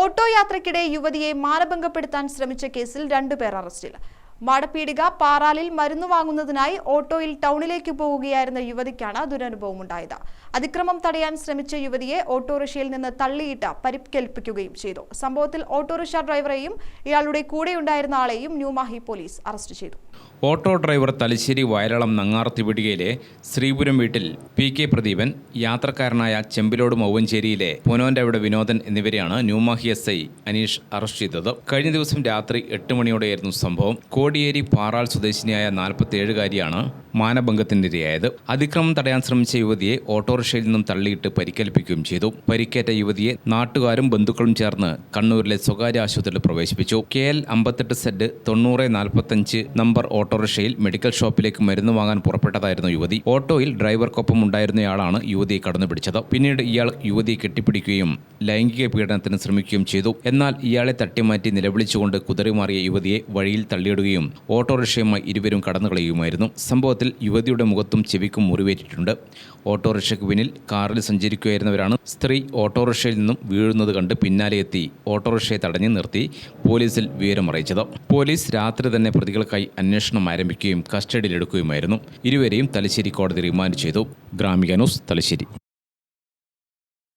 Auto യാത്രയ്ക്കിടെ യുവതിയെ മാനഭംഗപ്പെടുത്താൻ ശ്രമിച്ച കേസിൽ രണ്ടുപേർ അറസ്റ്റിൽ. മാടപ്പീടിക പാറാലിൽ മരുന്ന് വാങ്ങുന്നതിനായി ഓട്ടോയിൽ ടൗണിലേക്ക് പോവുകയായിരുന്ന യുവതിക്കാണ് ദുരനുഭവം ഉണ്ടായത്. അതിക്രമം തടയാൻ ശ്രമിച്ച യുവതിയെ ഓട്ടോറിക്ഷയിൽ നിന്ന് തള്ളിയിട്ട് പരിക്കേൽപ്പിക്കുകയും ചെയ്തു. സംഭവത്തിൽ ഓട്ടോറിക്ഷ ഡ്രൈവറെയും ഇയാളുടെ കൂടെയുണ്ടായിരുന്ന ആളെയും ന്യൂമാഹി പോലീസ് അറസ്റ്റ് ചെയ്തു. ഓട്ടോ ഡ്രൈവർ തലശ്ശേരി വയലളം നങ്ങാർത്തി വിടികയിലെ ശ്രീപുരം വീട്ടിൽ പി കെ പ്രദീപൻ യാത്രക്കാരനായ ചെമ്പിലോട് മൗവഞ്ചേരിയിലെ പൊനോന്റെ വിനോദൻ എന്നിവരെയാണ് New Mahe S I Aneesh arrest ചെയ്തത്. കഴിഞ്ഞ ദിവസം രാത്രി എട്ട് മണിയോടെയായിരുന്നു സംഭവം. കോടിയേരി പാറാൾ സ്വദേശിനിയായ നാൽപ്പത്തിയേഴുകാരിയാണ് മാനഭംഗത്തിനിരയായത്. അതിക്രമം തടയാൻ ശ്രമിച്ച യുവതിയെ ഓട്ടോറിക്ഷയിൽ നിന്നും തള്ളിയിട്ട് പരിക്കേൽപ്പിക്കുകയും ചെയ്തു. പരിക്കേറ്റ യുവതിയെ നാട്ടുകാരും ബന്ധുക്കളും ചേർന്ന് കണ്ണൂരിലെ സ്വകാര്യ ആശുപത്രിയിൽ പ്രവേശിപ്പിച്ചു. കെ എൽ അമ്പത്തെട്ട് സെഡ് തൊണ്ണൂറ് നാൽപ്പത്തഞ്ച് നമ്പർ ഓട്ടോറിക്ഷയിൽ മെഡിക്കൽ ഷോപ്പിലേക്ക് മരുന്ന് വാങ്ങാൻ പുറപ്പെട്ടതായിരുന്നു യുവതി. ഓട്ടോയിൽ ഡ്രൈവർക്കൊപ്പം ഉണ്ടായിരുന്നയാളാണ് യുവതിയെ കടന്നുപിടിച്ചത്. പിന്നീട് ഇയാൾ യുവതിയെ കെട്ടിപ്പിടിക്കുകയും ലൈംഗിക പീഡനത്തിന് ശ്രമിക്കുകയും ചെയ്തു. എന്നാൽ ഇയാളെ തട്ടിമാറ്റി നിലവിളിച്ചുകൊണ്ട് കുതറിമാറിയ യുവതിയെ വഴിയിൽ തള്ളിയിടുകയും ഓട്ടോറിക്ഷയുമായി ഇരുവരും കടന്നുകളയുമായിരുന്നു സംഭവത്തിൽ യുവതിയുടെ മുഖത്തും ചെവിക്കും മുറിവേറ്റിട്ടുണ്ട്. ഓട്ടോറിക്ഷയ്ക്ക് പിന്നിൽ കാറിൽ സഞ്ചരിക്കുകയായിരുന്നവരാണ്. സ്ത്രീ ഓട്ടോറിക്ഷയിൽ നിന്നും വീഴുന്നത് കണ്ട് പിന്നാലെ എത്തി ഓട്ടോറിക്ഷയെ തടഞ്ഞു നിർത്തി പോലീസിൽ വിവരമറിയിച്ചത് പോലീസ് രാത്രി തന്നെ പ്രതികൾക്കായി അന്വേഷണം ആരംഭിക്കുകയും കസ്റ്റഡിയിലെടുക്കുകയുമായിരുന്നു. ഇരുവരെയും തലശ്ശേരി കോടതി റിമാൻഡ് ചെയ്തു. ഗ്രാമിക ന്യൂസ് തലശ്ശേരി.